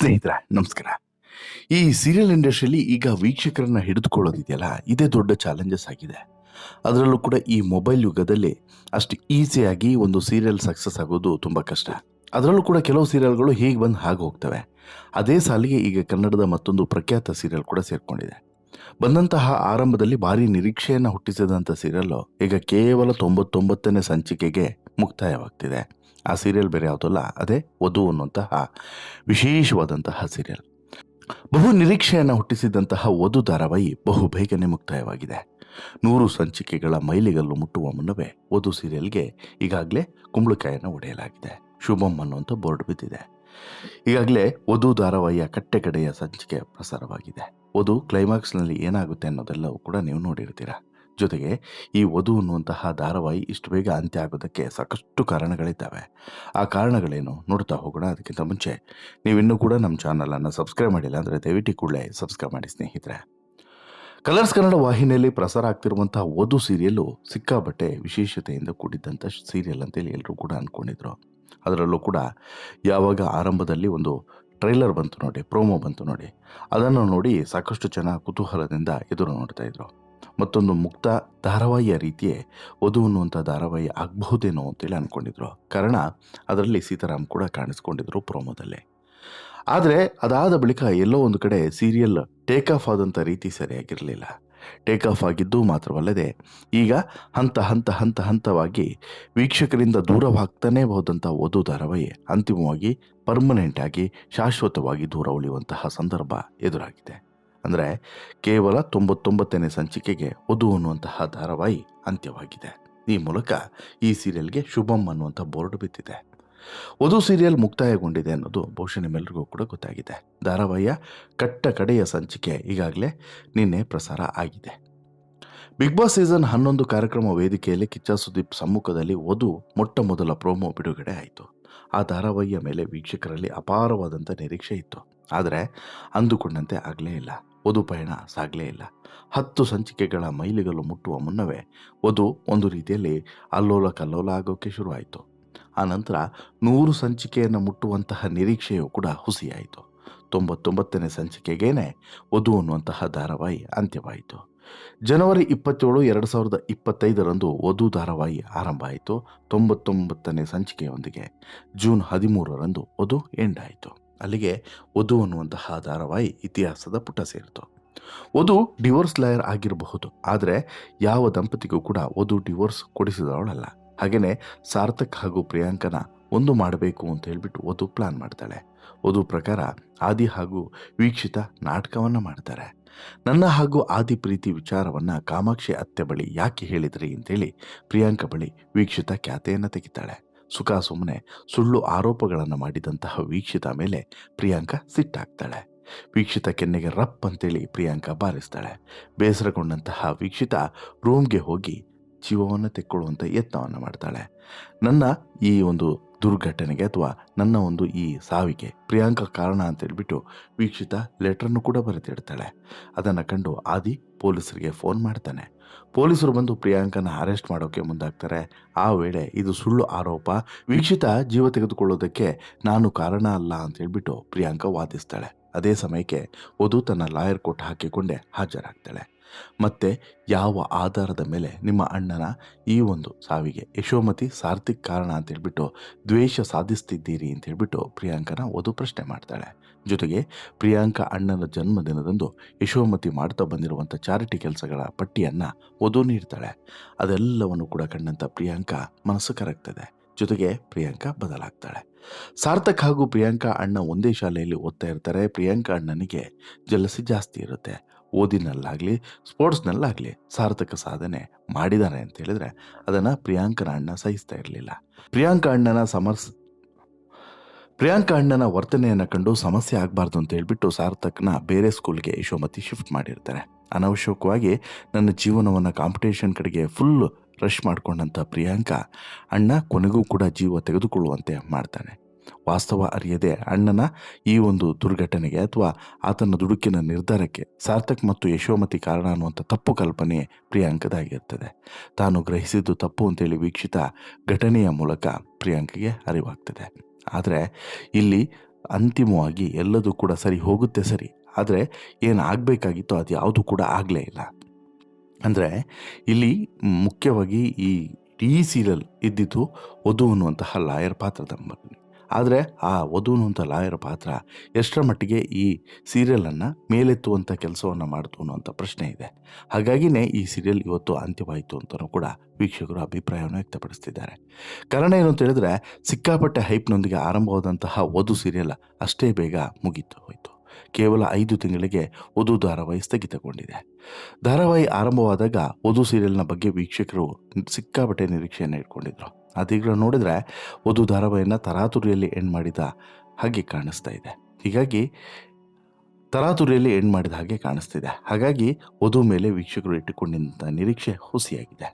ಸ್ನೇಹಿತರೆ, ನಮಸ್ಕಾರ. ಈ ಸೀರಿಯಲ್ ಇಂಡಸ್ಟ್ರಿಯಲ್ಲಿ ಈಗ ವೀಕ್ಷಕರನ್ನ ಹಿಡಿದುಕೊಳ್ಳೋದಿದೆಯಲ್ಲ, ಇದೇ ದೊಡ್ಡ ಚಾಲೆಂಜಸ್ ಆಗಿದೆ. ಅದರಲ್ಲೂ ಕೂಡ ಈ ಮೊಬೈಲ್ ಯುಗದಲ್ಲಿ ಅಷ್ಟು ಈಸಿಯಾಗಿ ಒಂದು ಸೀರಿಯಲ್ ಸಕ್ಸಸ್ ಆಗೋದು ತುಂಬ ಕಷ್ಟ. ಅದರಲ್ಲೂ ಕೂಡ ಕೆಲವು ಸೀರಿಯಲ್ಗಳು ಹೀಗೆ ಬಂದು ಹಾಗೆ ಹೋಗ್ತವೆ. ಅದೇ ಸಾಲಿಗೆ ಈಗ ಕನ್ನಡದ ಮತ್ತೊಂದು ಪ್ರಖ್ಯಾತ ಸೀರಿಯಲ್ ಕೂಡ ಸೇರಿಕೊಂಡಿದೆ. ಬಂದಂತಹ ಆರಂಭದಲ್ಲಿ ಭಾರಿ ನಿರೀಕ್ಷೆಯನ್ನು ಹುಟ್ಟಿಸಿದಂಥ ಸೀರಿಯಲ್ಲು ಈಗ ಕೇವಲ ತೊಂಬತ್ತೊಂಬತ್ತನೇ ಸಂಚಿಕೆಗೆ ಮುಕ್ತಾಯವಾಗ್ತಿದೆ. ಆ ಸೀರಿಯಲ್ ಬೇರೆ ಯಾವುದಲ್ಲ, ಅದೇ ವಧು ಅನ್ನುವಂತಹ ವಿಶೇಷವಾದಂತಹ ಸೀರಿಯಲ್. ಬಹು ನಿರೀಕ್ಷೆಯನ್ನು ಹುಟ್ಟಿಸಿದಂತಹ ವಧು ಧಾರಾವಾಹಿ ಬಹು ಬೇಗನೆ ಮುಕ್ತಾಯವಾಗಿದೆ. ನೂರು ಸಂಚಿಕೆಗಳ ಮೈಲಿಗಲ್ಲು ಮುಟ್ಟುವ ಮುನ್ನವೇ ವಧು ಸೀರಿಯಲ್ಗೆ ಈಗಾಗಲೇ ಕುಂಬಳಕಾಯನ್ನು ಒಡೆಯಲಾಗಿದೆ. ಶುಭಂ ಅನ್ನುವಂಥ ಬೋರ್ಡ್ ಬಿದ್ದಿದೆ. ಈಗಾಗಲೇ ವಧು ಧಾರಾವಾಹಿಯ ಕಟ್ಟೆಕಡೆಯ ಸಂಚಿಕೆ ಪ್ರಸಾರವಾಗಿದೆ. ವಧು ಕ್ಲೈಮ್ಯಾಕ್ಸ್ನಲ್ಲಿ ಏನಾಗುತ್ತೆ ಅನ್ನೋದೆಲ್ಲವೂ ಕೂಡ ನೀವು ನೋಡಿರ್ತೀರ? ಜೊತೆಗೆ ಈ ವಧು ಅನ್ನುವಂತಹ ಧಾರಾವಾಹಿ ಇಷ್ಟು ಬೇಗ ಅಂತ್ಯ ಆಗೋದಕ್ಕೆ ಸಾಕಷ್ಟು ಕಾರಣಗಳಿದ್ದಾವೆ. ಆ ಕಾರಣಗಳೇನು ನೋಡ್ತಾ ಹೋಗೋಣ ಅದಕ್ಕಿಂತ ಮುಂಚೆ. ನೀವಿನ್ನೂ ಕೂಡ ನಮ್ಮ ಚಾನಲನ್ನು ಸಬ್ಸ್ಕ್ರೈಬ್ ಮಾಡಿಲ್ಲ ಅಂದರೆ ದಯವಿಟ್ಟು ಕೂಡಲೇ ಸಬ್ಸ್ಕ್ರೈಬ್ ಮಾಡಿ ಸ್ನೇಹಿತರೆ. ಕಲರ್ಸ್ ಕನ್ನಡ ವಾಹಿನಿಯಲ್ಲಿ ಪ್ರಸಾರ ಆಗ್ತಿರುವಂತಹ ಓದು ಸೀರಿಯಲ್ಲು ಸಿಕ್ಕಾಬಟ್ಟೆ ವಿಶೇಷತೆಯಿಂದ ಕೂಡಿದ್ದಂಥ ಸೀರಿಯಲ್ ಅಂತೇಳಿ ಎಲ್ಲರೂ ಕೂಡ ಅಂದ್ಕೊಂಡಿದ್ರು ಅದರಲ್ಲೂ ಕೂಡ ಯಾವಾಗ ಆರಂಭದಲ್ಲಿ ಒಂದು ಟ್ರೈಲರ್ ಬಂತು ನೋಡಿ, ಪ್ರೋಮೋ ಬಂತು ನೋಡಿ, ಅದನ್ನು ನೋಡಿ ಸಾಕಷ್ಟು ಜನ ಕುತೂಹಲದಿಂದ ಎದುರು ನೋಡ್ತಾ ಇದ್ರು. ಮತ್ತೊಂದು ಮುಕ್ತ ಧಾರಾವಾಹಿಯ ರೀತಿಯೇ ವಧು ಅನ್ನುವಂಥ ಧಾರಾವಾಹಿ ಆಗಬಹುದೇನೋ ಅಂತೇಳಿ ಅಂದ್ಕೊಂಡಿದ್ರು ಕಾರಣ ಅದರಲ್ಲಿ ಸೀತಾರಾಮ್ ಕೂಡ ಕಾಣಿಸ್ಕೊಂಡಿದ್ರು ಪ್ರೋಮೋದಲ್ಲಿ. ಆದರೆ ಅದಾದ ಬಳಿಕ ಎಲ್ಲೋ ಒಂದು ಕಡೆ ಸೀರಿಯಲ್ ಟೇಕ್ ಆಫ್ ಆದಂಥ ರೀತಿ ಸರಿಯಾಗಿರಲಿಲ್ಲ. ಟೇಕ್ ಆಫ್ ಆಗಿದ್ದು ಮಾತ್ರವಲ್ಲದೆ ಈಗ ಹಂತ ಹಂತ ಹಂತ ಹಂತವಾಗಿ ವೀಕ್ಷಕರಿಂದ ದೂರವಾಗ್ತಾನೇ ಹೋದಂಥ ವಧು ಧಾರಾವಾಹಿ ಅಂತಿಮವಾಗಿ ಪರ್ಮನೆಂಟ್ ಆಗಿ ಶಾಶ್ವತವಾಗಿ ದೂರ ಉಳಿಯುವಂತಹ ಸಂದರ್ಭ ಎದುರಾಗಿದೆ. ಅಂದರೆ ಕೇವಲ ತೊಂಬತ್ತೊಂಬತ್ತನೇ ಸಂಚಿಕೆಗೆ ವಧು ಅನ್ನುವಂತಹ ಧಾರಾವಾಹಿ ಅಂತ್ಯವಾಗಿದೆ. ಈ ಮೂಲಕ ಈ ಸೀರಿಯಲ್ಗೆ ಶುಭಂ ಅನ್ನುವಂಥ ಬೋರ್ಡ್ ಬಿದ್ದಿದೆ. ವಧು ಸೀರಿಯಲ್ ಮುಕ್ತಾಯಗೊಂಡಿದೆ ಅನ್ನೋದು ಬಹುಶಃ ನಿಮ್ಮೆಲ್ಲರಿಗೂ ಕೂಡ ಗೊತ್ತಾಗಿದೆ. ಧಾರಾವಾಹಿಯ ಕಟ್ಟ ಕಡೆಯ ಸಂಚಿಕೆ ಈಗಾಗಲೇ ನಿನ್ನೆ ಪ್ರಸಾರ ಆಗಿದೆ. ಬಿಗ್ ಬಾಸ್ ಸೀಸನ್ ಹನ್ನೊಂದು ಕಾರ್ಯಕ್ರಮ ವೇದಿಕೆಯಲ್ಲಿ ಕಿಚ್ಚ ಸುದೀಪ್ ಸಮ್ಮುಖದಲ್ಲಿ ವಧು ಮೊಟ್ಟ ಮೊದಲ ಪ್ರೋಮೋ ಬಿಡುಗಡೆ ಆಯಿತು. ಆ ಧಾರಾವಾಹಿಯ ಮೇಲೆ ವೀಕ್ಷಕರಲ್ಲಿ ಅಪಾರವಾದಂಥ ನಿರೀಕ್ಷೆ ಇತ್ತು. ಆದರೆ ಅಂದುಕೊಂಡಂತೆ ಆಗಲೇ ಇಲ್ಲ. ವಧು ಪಯಣ ಸಾಗಲೇ ಇಲ್ಲ. ಹತ್ತು ಸಂಚಿಕೆಗಳ ಮೈಲಿಗಲ್ಲು ಮುಟ್ಟುವ ಮುನ್ನವೇ ವಧು ಒಂದು ರೀತಿಯಲ್ಲಿ ಅಲ್ಲೋಲ ಕಲ್ಲೋಲ ಆಗೋಕ್ಕೆ ಶುರುವಾಯಿತು ನಂತರ ನೂರು ಸಂಚಿಕೆಯನ್ನು ಮುಟ್ಟುವಂತಹ ನಿರೀಕ್ಷೆಯೂ ಕೂಡ ಹುಸಿಯಾಯಿತು. ತೊಂಬತ್ತೊಂಬತ್ತನೇ ಸಂಚಿಕೆಗೇನೆ ವಧು ಅನ್ನುವಂತಹ ಧಾರಾವಾಹಿ ಅಂತ್ಯವಾಯಿತು. ಜನವರಿ ಇಪ್ಪತ್ತೇಳು ಎರಡು ಸಾವಿರದ ಇಪ್ಪತ್ತೈದರಂದು ವಧು ಧಾರಾವಾಹಿ ಆರಂಭ ಆಯಿತು. ತೊಂಬತ್ತೊಂಬತ್ತನೇ ಸಂಚಿಕೆಯೊಂದಿಗೆ ಜೂನ್ ಹದಿಮೂರರಂದು ವಧು ಎಂಡ್ ಆಯಿತು. ಅಲ್ಲಿಗೆ ವಧು ಅನ್ನುವಂತಹ ಧಾರಾವಾಹಿ ಇತಿಹಾಸದ ಪುಟ ಸೇರಿತು. ವಧು ಡಿವೋರ್ಸ್ ಲಾಯರ್ ಆಗಿರಬಹುದು, ಆದರೆ ಯಾವ ದಂಪತಿಗೂ ಕೂಡ ವಧು ಡಿವೋರ್ಸ್ ಕೊಡಿಸಿದವಳಲ್ಲ. ಹಾಗೆಯೇ ಸಾರ್ಥಕ್ ಹಾಗೂ ಪ್ರಿಯಾಂಕನ ಒಂದು ಮಾಡಬೇಕು ಅಂತ ಹೇಳಿಬಿಟ್ಟು ವಧು ಪ್ಲಾನ್ ಮಾಡ್ತಾಳೆ. ವಧು ಪ್ರಕಾರ ಆದಿ ಹಾಗೂ ವೀಕ್ಷಿತ ನಾಟಕವನ್ನು ಮಾಡ್ತಾರೆ. ನನ್ನ ಹಾಗೂ ಆದಿ ಪ್ರೀತಿ ವಿಚಾರವನ್ನು ಕಾಮಾಕ್ಷಿ ಅತ್ತೆ ಬಳಿ ಯಾಕೆ ಹೇಳಿದ್ರಿ ಅಂತೇಳಿ ಪ್ರಿಯಾಂಕ ಬಳಿ ವೀಕ್ಷಿತ ಖ್ಯಾತೆಯನ್ನು ತೆಗಿತಾಳೆ. ಸುಖ ಸುಮ್ಮನೆ ಸುಳ್ಳು ಆರೋಪಗಳನ್ನು ಮಾಡಿದಂತಹ ವೀಕ್ಷಿತ ಮೇಲೆ ಪ್ರಿಯಾಂಕ ಸಿಟ್ಟಾಗ್ತಾಳೆ. ವೀಕ್ಷಿತ ಕೆನ್ನೆಗೆ ರಪ್ ಅಂತೇಳಿ ಪ್ರಿಯಾಂಕ ಬಾರಿಸ್ತಾಳೆ. ಬೇಸರಗೊಂಡಂತಹ ವೀಕ್ಷಿತ ರೂಮ್ಗೆ ಹೋಗಿ ಜೀವವನ್ನು ತೆಕ್ಕೊಳ್ಳುವಂಥ ಯತ್ನವನ್ನು ಮಾಡ್ತಾಳೆ. ನನ್ನ ಈ ಒಂದು ದುರ್ಘಟನೆಗೆ ಅಥವಾ ನನ್ನ ಒಂದು ಈ ಸಾವಿಗೆ ಪ್ರಿಯಾಂಕ ಕಾರಣ ಅಂತ ಹೇಳ್ಬಿಟ್ಟು ವೀಕ್ಷಿತ ಲೆಟ್ರನ್ನು ಕೂಡ ಬರೆದಿಡ್ತಾಳೆ ಅದನ್ನು ಕಂಡು ಆದಿ ಪೊಲೀಸರಿಗೆ ಫೋನ್ ಮಾಡ್ತಾನೆ. ಪೊಲೀಸರು ಬಂದು ಪ್ರಿಯಾಂಕನ ಅರೆಸ್ಟ್ ಮಾಡೋಕ್ಕೆ ಮುಂದಾಗ್ತಾರೆ. ಆ ವೇಳೆ ಇದು ಸುಳ್ಳು ಆರೋಪ. ವೀಕ್ಷಿತ ಜೀವ ತೆಗೆದುಕೊಳ್ಳೋದಕ್ಕೆ ನಾನು ಕಾರಣ ಅಲ್ಲ ಅಂತ ಹೇಳ್ಬಿಟ್ಟು ಪ್ರಿಯಾಂಕ ವಾದಿಸ್ತಾಳೆ. ಅದೇ ಸಮಯಕ್ಕೆ ವಧು ತನ್ನ ಲಾಯರ್ ಕೊಟ್ಟು ಹಾಕಿಕೊಂಡೇ ಹಾಜರಾಗ್ತಾಳೆ. ಮತ್ತೆ ಯಾವ ಆಧಾರದ ಮೇಲೆ ನಿಮ್ಮ ಅಣ್ಣನ ಈ ಒಂದು ಸಾವಿಗೆ ಯಶೋಮತಿ ಸಾರ್ಥಿಕ್ ಕಾರಣ ಅಂತ ಹೇಳ್ಬಿಟ್ಟು ದ್ವೇಷ ಸಾಧಿಸ್ತಿದ್ದೀರಿ ಅಂತ ಹೇಳ್ಬಿಟ್ಟು ಪ್ರಿಯಾಂಕನ ವಧು ಪ್ರಶ್ನೆ ಮಾಡ್ತಾಳೆ. ಜೊತೆಗೆ ಪ್ರಿಯಾಂಕ ಅಣ್ಣನ ಜನ್ಮದಿನದಂದು ಯಶೋಮತಿ ಮಾಡ್ತಾ ಬಂದಿರುವಂಥ ಚಾರಿಟಿ ಕೆಲಸಗಳ ಪಟ್ಟಿಯನ್ನು ವಧು ನೀಡ್ತಾಳೆ. ಅದೆಲ್ಲವನ್ನು ಕೂಡ ಕಂಡಂಥ ಪ್ರಿಯಾಂಕ ಮನಸ್ಸು ಕರಗ್ತದೆ. ಜೊತೆಗೆ ಪ್ರಿಯಾಂಕ ಬದಲಾಗ್ತಾಳೆ. ಸಾರ್ಥಕ್ ಹಾಗೂ ಪ್ರಿಯಾಂಕಾ ಅಣ್ಣ ಒಂದೇ ಶಾಲೆಯಲ್ಲಿ ಓದ್ತಾ ಇರ್ತಾರೆ. ಪ್ರಿಯಾಂಕಾ ಅಣ್ಣನಿಗೆ ಜಲಸಿ ಜಾಸ್ತಿ ಇರುತ್ತೆ. ಓದಿನಲ್ಲಾಗಲಿ, ಸ್ಪೋರ್ಟ್ಸ್ನಲ್ಲಾಗಲಿ ಸಾರ್ಥಕ ಸಾಧನೆ ಮಾಡಿದ್ದಾರೆ ಅಂತ ಹೇಳಿದ್ರೆ ಅದನ್ನು ಪ್ರಿಯಾಂಕನ ಅಣ್ಣ ಸಹಿಸ್ತಾ ಇರಲಿಲ್ಲ. ಪ್ರಿಯಾಂಕ ಅಣ್ಣನ ಸಮರ್ಸ್, ಪ್ರಿಯಾಂಕ ಅಣ್ಣನ ವರ್ತನೆಯನ್ನು ಕಂಡು ಸಮಸ್ಯೆ ಆಗಬಾರ್ದು ಅಂತ ಹೇಳ್ಬಿಟ್ಟು ಸಾರ್ಥಕ್ನ ಬೇರೆ ಸ್ಕೂಲ್ಗೆ ಯಶೋಮತಿ ಶಿಫ್ಟ್ ಮಾಡಿರ್ತಾರೆ. ಅನವಶ್ಯಕವಾಗಿ ನನ್ನ ಜೀವನವನ್ನು ಕಾಂಪಿಟೇಷನ್ ಕಡೆಗೆ ಫುಲ್ ರಶ್ ಮಾಡಿಕೊಂಡಂಥ ಪ್ರಿಯಾಂಕ ಅಣ್ಣ ಕೊನೆಗೂ ಕೂಡ ಜೀವ ತೆಗೆದುಕೊಳ್ಳುವಂತೆ ಮಾಡ್ತಾನೆ. ವಾಸ್ತವ ಅರಿಯದೆ ಅಣ್ಣನ ಈ ಒಂದು ದುರ್ಘಟನೆಗೆ ಅಥವಾ ಆತನ ದುಡುಕಿನ ನಿರ್ಧಾರಕ್ಕೆ ಸಾರ್ಥಕ್ ಮತ್ತು ಯಶೋಮತಿ ಕಾರಣ ಅನ್ನುವಂಥ ತಪ್ಪು ಕಲ್ಪನೆ ಪ್ರಿಯಾಂಕದಾಗಿರ್ತದೆ. ತಾನು ಗ್ರಹಿಸಿದ್ದು ತಪ್ಪು ಅಂತೇಳಿ ವೀಕ್ಷಿತ ಘಟನೆಯ ಮೂಲಕ ಪ್ರಿಯಾಂಕಗೆ ಅರಿವಾಗ್ತದೆ. ಆದರೆ ಇಲ್ಲಿ ಅಂತಿಮವಾಗಿ ಎಲ್ಲದೂ ಕೂಡ ಸರಿ ಹೋಗುತ್ತೆ ಸರಿ, ಆದರೆ ಏನು ಆಗಬೇಕಾಗಿತ್ತೋ ಅದು ಯಾವುದು ಕೂಡ ಆಗಲೇ ಇಲ್ಲ. ಅಂದರೆ ಇಲ್ಲಿ ಮುಖ್ಯವಾಗಿ ಈ ಈ ಸೀರಿಯಲ್ ಇದ್ದಿದ್ದು ವಧು ಅನ್ನುವಂತಹ ಲಾಯರ್ ಪಾತ್ರದ ಆದರೆ ಆ ವಧುನು ಅಂತ ಲಾಯರ್ ಪಾತ್ರ ಎಷ್ಟರ ಮಟ್ಟಿಗೆ ಈ ಸೀರಿಯಲನ್ನು ಮೇಲೆತ್ತುವಂಥ ಕೆಲಸವನ್ನು ಮಾಡ್ತು ಅನ್ನುವಂಥ ಪ್ರಶ್ನೆ ಇದೆ. ಹಾಗಾಗಿನೇ ಈ ಸೀರಿಯಲ್ ಇವತ್ತು ಅಂತ್ಯವಾಯಿತು ಅಂತಲೂ ಕೂಡ ವೀಕ್ಷಕರು ಅಭಿಪ್ರಾಯವನ್ನು ವ್ಯಕ್ತಪಡಿಸ್ತಿದ್ದಾರೆ. ಕಾರಣ ಏನು ಅಂತ ಹೇಳಿದ್ರೆ ಸಿಕ್ಕಾಪಟ್ಟೆ ಹೈಪ್ನೊಂದಿಗೆ ಆರಂಭವಾದಂತಹ ವಧು ಸೀರಿಯಲ್ ಅಷ್ಟೇ ಬೇಗ ಮುಗೀತು ಹೋಯಿತು. ಕೇವಲ ಐದು ತಿಂಗಳಿಗೆ ವಧು ಧಾರಾವಾಹಿ ಸ್ಥಗಿತಗೊಂಡಿದೆ. ಧಾರಾವಾಹಿ ಆರಂಭವಾದಾಗ ವಧು ಸೀರಿಯಲ್ನ ಬಗ್ಗೆ ವೀಕ್ಷಕರು ಸಿಕ್ಕಾಪಟ್ಟೆ ನಿರೀಕ್ಷೆಯನ್ನು ಇಟ್ಕೊಂಡಿದ್ರು. ಅದೀಗ ನೋಡಿದ್ರೆ ವಧು ಧಾರಾವಾಹಿಯನ್ನು ತರಾತುರಿಯಲ್ಲಿ ಎಂಡ್ ಮಾಡಿದ ಹಾಗೆ ಕಾಣಿಸ್ತಾ ಇದೆ. ಹೀಗಾಗಿ ತರಾತುರಿಯಲ್ಲಿ ಎಂಡ್ ಮಾಡಿದ ಹಾಗೆ ಕಾಣಿಸ್ತಿದೆ. ಹಾಗಾಗಿ ವಧು ಮೇಲೆ ವೀಕ್ಷಕರು ಇಟ್ಟುಕೊಂಡಿದ್ದ ನಿರೀಕ್ಷೆ ಹುಸಿಯಾಗಿದೆ.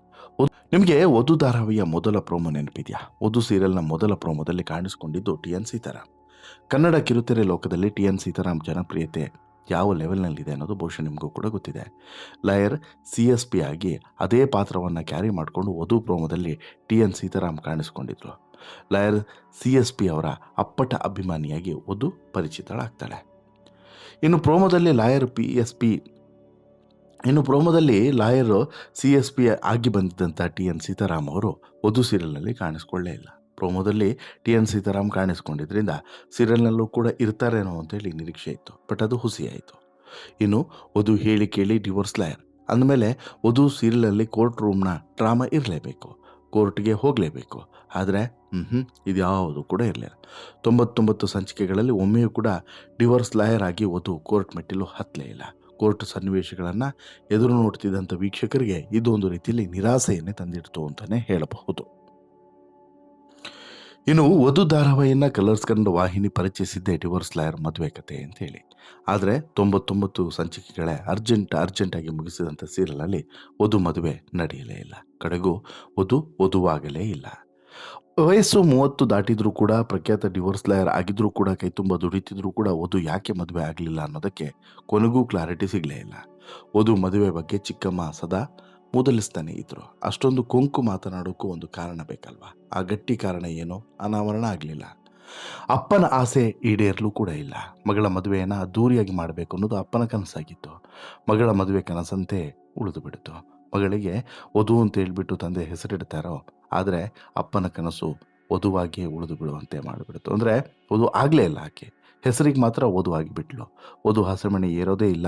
ನಿಮಗೆ ವಧು ಧಾರಾವಾಹಿಯ ಮೊದಲ ಪ್ರೋಮೋ ನೆನಪಿದೆಯಾ? ವಧು ಸೀರಿಯಲ್ನ ಮೊದಲ ಪ್ರೋಮೋದಲ್ಲಿ ಕಾಣಿಸಿಕೊಂಡಿದ್ದು ಟಿ ಎನ್ ಸೀತಾರಾಮ್ ಕನ್ನಡ ಕಿರುತೆರೆ ಲೋಕದಲ್ಲಿ ಟಿ ಎನ್ ಸೀತಾರಾಮ್ ಜನಪ್ರಿಯತೆ ಯಾವ ಲೆವೆಲ್ನಲ್ಲಿದೆ ಅನ್ನೋದು ಬಹುಶಃ ನಿಮಗೂ ಕೂಡ ಗೊತ್ತಿದೆ. ಲಯರ್ ಸಿ ಎಸ್ ಪಿ ಆಗಿ ಅದೇ ಪಾತ್ರವನ್ನು ಕ್ಯಾರಿ ಮಾಡಿಕೊಂಡು ವಧು ಪ್ರೋಮೋದಲ್ಲಿ ಟಿ ಎನ್ ಸೀತಾರಾಮ್ ಕಾಣಿಸ್ಕೊಂಡಿದ್ರು. ಲಯರ್ ಸಿ ಎಸ್ ಪಿ ಅವರ ಅಪ್ಪಟ ಅಭಿಮಾನಿಯಾಗಿ ವಧು ಪರಿಚಿತಳಾಗ್ತಾಳೆ. ಇನ್ನು ಪ್ರೋಮೋದಲ್ಲಿ ಲಾಯರ್ ಪಿ ಎಸ್ ಪಿ ಇನ್ನು ಪ್ರೋಮೋದಲ್ಲಿ ಲಾಯರು ಸಿ ಎಸ್ ಪಿ ಆಗಿ ಬಂದಿದ್ದಂಥ ಟಿ ಎನ್ ಸೀತಾರಾಮ್ ಅವರು ವಧು ಸೀರಿಯಲ್ನಲ್ಲಿ ಕಾಣಿಸ್ಕೊಳ್ಳೇ ಇಲ್ಲ. ಪ್ರೋಮೋದಲ್ಲಿ ಟಿ ಎನ್ ಸೀತಾರಾಮ್ ಕಾಣಿಸ್ಕೊಂಡಿದ್ರಿಂದ ಸೀರಿಯಲ್ನಲ್ಲೂ ಕೂಡ ಇರ್ತಾರೇನೋ ಅಂತೇಳಿ ನಿರೀಕ್ಷೆ ಇತ್ತು. ಬಟ್ ಅದು ಹುಸಿಯಾಯಿತು. ಇನ್ನು ವಧು ಹೇಳಿ ಕೇಳಿ ಡಿವೋರ್ಸ್ ಲಾಯರ್ ಅಂದಮೇಲೆ ವಧು ಸೀರಿಯಲಲ್ಲಿ ಕೋರ್ಟ್ ರೂಮ್ನ ಡ್ರಾಮಾ ಇರಲೇಬೇಕು. ಕೋರ್ಟ್ಗೆ ಹೋಗಲೇಬೇಕು. ಆದರೆ ಹ್ಞೂ ಇದು ಯಾವುದು ಕೂಡ ಇರಲಿಲ್ಲ. ತೊಂಬತ್ತೊಂಬತ್ತು ಸಂಚಿಕೆಗಳಲ್ಲಿ ಒಮ್ಮೆಯೂ ಕೂಡ ಡಿವೋರ್ಸ್ ಲಾಯರ್ ಆಗಿ ವಧು ಕೋರ್ಟ್ ಮೆಟ್ಟಿಲು ಹತ್ತಲೇ ಇಲ್ಲ. ಕೋರ್ಟ್ ಸನ್ನಿವೇಶಗಳನ್ನು ಎದುರು ನೋಡ್ತಿದ್ದಂಥ ವೀಕ್ಷಕರಿಗೆ ಇದೊಂದು ರೀತಿಯಲ್ಲಿ ನಿರಾಸೆಯನ್ನೇ ತಂದಿಡ್ತು ಅಂತಲೇ ಹೇಳಬಹುದು. ಇನ್ನು ವಧು ಧಾರಾವಾಹಿಯನ್ನು ಕಲರ್ಸ್ ಕನ್ನಡ ವಾಹಿನಿ ಪರಿಚಯಿಸಿದ್ದೆ ಡಿವೋರ್ಸ್ ಲಾಯರ್ ಮದುವೆ ಕತೆ ಅಂತೇಳಿ ಆದರೆ ತೊಂಬತ್ತೊಂಬತ್ತು ಸಂಚಿಕೆಗಳೇ ಅರ್ಜೆಂಟ್ ಅರ್ಜೆಂಟಾಗಿ ಮುಗಿಸಿದಂಥ ಸೀರಿಯಲಲ್ಲಿ ವಧು ಮದುವೆ ನಡೆಯಲೇ ಇಲ್ಲ. ಕಡೆಗೂ ವಧು ವಧುವಾಗಲೇ ಇಲ್ಲ. ವಯಸ್ಸು ಮೂವತ್ತು ದಾಟಿದ್ರೂ ಕೂಡ, ಪ್ರಖ್ಯಾತ ಡಿವೋರ್ಸ್ ಲಾಯರ್ ಆಗಿದ್ರೂ ಕೂಡ, ಕೈ ತುಂಬ ದುಡಿತಿದ್ರೂ ಕೂಡ ವಧು ಯಾಕೆ ಮದುವೆ ಆಗಲಿಲ್ಲ ಅನ್ನೋದಕ್ಕೆ ಕೊನೆಗೂ ಕ್ಲಾರಿಟಿ ಸಿಗಲೇ ಇಲ್ಲ. ವಧು ಮದುವೆ ಬಗ್ಗೆ ಚಿಕ್ಕಮ್ಮ ಸದಾ ಮೂದಲಿಸ್ತಾನೆ ಇದ್ರು ಅಷ್ಟೊಂದು ಕೊಂಕು ಮಾತನಾಡೋಕ್ಕೂ ಒಂದು ಕಾರಣ ಬೇಕಲ್ವಾ? ಆ ಗಟ್ಟಿ ಕಾರಣ ಏನೋ? ಅನಾವರಣ ಆಗಲಿಲ್ಲ. ಅಪ್ಪನ ಆಸೆ ಈಡೇರಲು ಕೂಡ ಇಲ್ಲ. ಮಗಳ ಮದುವೆಯನ್ನು ಅದ್ದೂರಿಯಾಗಿ ಮಾಡಬೇಕು ಅನ್ನೋದು ಅಪ್ಪನ ಕನಸಾಗಿತ್ತು. ಮಗಳ ಮದುವೆ ಕನಸಂತೆ ಉಳಿದು ಬಿಡಿತು. ಮಗಳಿಗೆ ವಧು ಅಂತ ಹೇಳ್ಬಿಟ್ಟು ತಂದೆ ಹೆಸರಿಡ್ತಾರೋ ಆದರೆ ಅಪ್ಪನ ಕನಸು ವಧುವಾಗಿಯೇ ಉಳಿದು ಬಿಡುವಂತೆ ಮಾಡಿಬಿಡ್ತು. ಅಂದರೆ ವಧು ಆಗಲೇ ಇಲ್ಲ ಆಕೆ. ಹೆಸರಿಗೆ ಮಾತ್ರ ವಧು ಆಗಿಬಿಟ್ಲು. ಓದು ಹಸೆಮಣೆ ಏರೋದೇ ಇಲ್ಲ.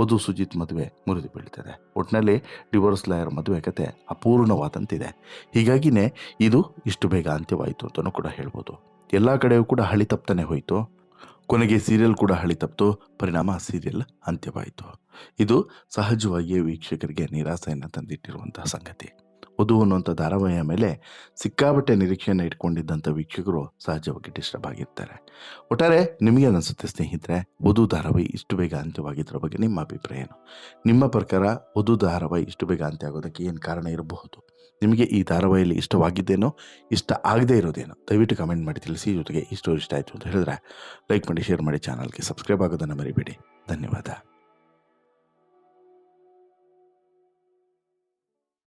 ವಧು ಸುಜಿತ್ ಮದುವೆ ಮುರಿದು ಬೀಳ್ತದೆ ಒಟ್ಟಿನಲ್ಲಿ ಡಿವೋರ್ಸ್ ಲಾಯರ್ ಮದುವೆ ಕತೆ ಅಪೂರ್ಣವಾದಂತಿದೆ. ಹೀಗಾಗಿನೇ ಇದು ಇಷ್ಟು ಬೇಗ ಅಂತ್ಯವಾಯಿತು ಅಂತಲೂ ಕೂಡ ಹೇಳ್ಬೋದು. ಎಲ್ಲ ಕಡೆಯೂ ಕೂಡ ಹಳಿ ತಪ್ತಾನೆ ಹೋಯಿತು. ಕೊನೆಗೆ ಸೀರಿಯಲ್ ಕೂಡ ಹಳಿ ತಪ್ಪಿತು ಪರಿಣಾಮ ಸೀರಿಯಲ್ ಅಂತ್ಯವಾಯಿತು. ಇದು ಸಹಜವಾಗಿಯೇ ವೀಕ್ಷಕರಿಗೆ ನಿರಾಸೆಯನ್ನು ತಂದಿಟ್ಟಿರುವಂತಹ ಸಂಗತಿ. ವಧು ಅನ್ನುವಂಥ ಧಾರಾವಾಹಿಯ ಮೇಲೆ ಸಿಕ್ಕಾಬಟ್ಟೆ ನಿರೀಕ್ಷೆಯನ್ನು ಇಟ್ಕೊಂಡಿದ್ದಂಥ ವೀಕ್ಷಕರು ಸಹಜವಾಗಿ ಡಿಸ್ಟರ್ಬ್ ಆಗಿರ್ತಾರೆ. ಒಟ್ಟಾರೆ ನಿಮಗೆ ಅನಿಸುತ್ತೆ ಸ್ನೇಹಿತರೆ ವಧು ಧಾರಾವಾಹಿ ಇಷ್ಟು ಬೇಗ ಅಂತ್ಯವಾಗಿದ್ದರ ಬಗ್ಗೆ ನಿಮ್ಮ ಅಭಿಪ್ರಾಯ ಏನು? ನಿಮ್ಮ ಪ್ರಕಾರ ವಧು ಧಾರಾವಾಹಿ ಇಷ್ಟು ಬೇಗ ಅಂತ್ಯ ಆಗೋದಕ್ಕೆ ಏನು ಕಾರಣ ಇರಬಹುದು? ನಿಮಗೆ ಈ ಧಾರಾವಾಹಿಯಲ್ಲಿ ಇಷ್ಟವಾಗಿದ್ದೇನೋ, ಇಷ್ಟ ಆಗದೇ ಇರೋದೇನೋ, ದಯವಿಟ್ಟು ಕಮೆಂಟ್ ಮಾಡಿ ತಿಳಿಸಿ, ಜೊತೆಗೆ ಸ್ಟೋರಿ ಇಷ್ಟ ಆಯಿತು ಅಂತ ಹೇಳಿದ್ರೆ ಲೈಕ್ ಮಾಡಿ, ಶೇರ್ ಮಾಡಿ, ಚಾನಲ್ಗೆ ಸಬ್ಸ್ಕ್ರೈಬ್ ಆಗೋದನ್ನು ಮರಿಬೇಡಿ. ಧನ್ಯವಾದ.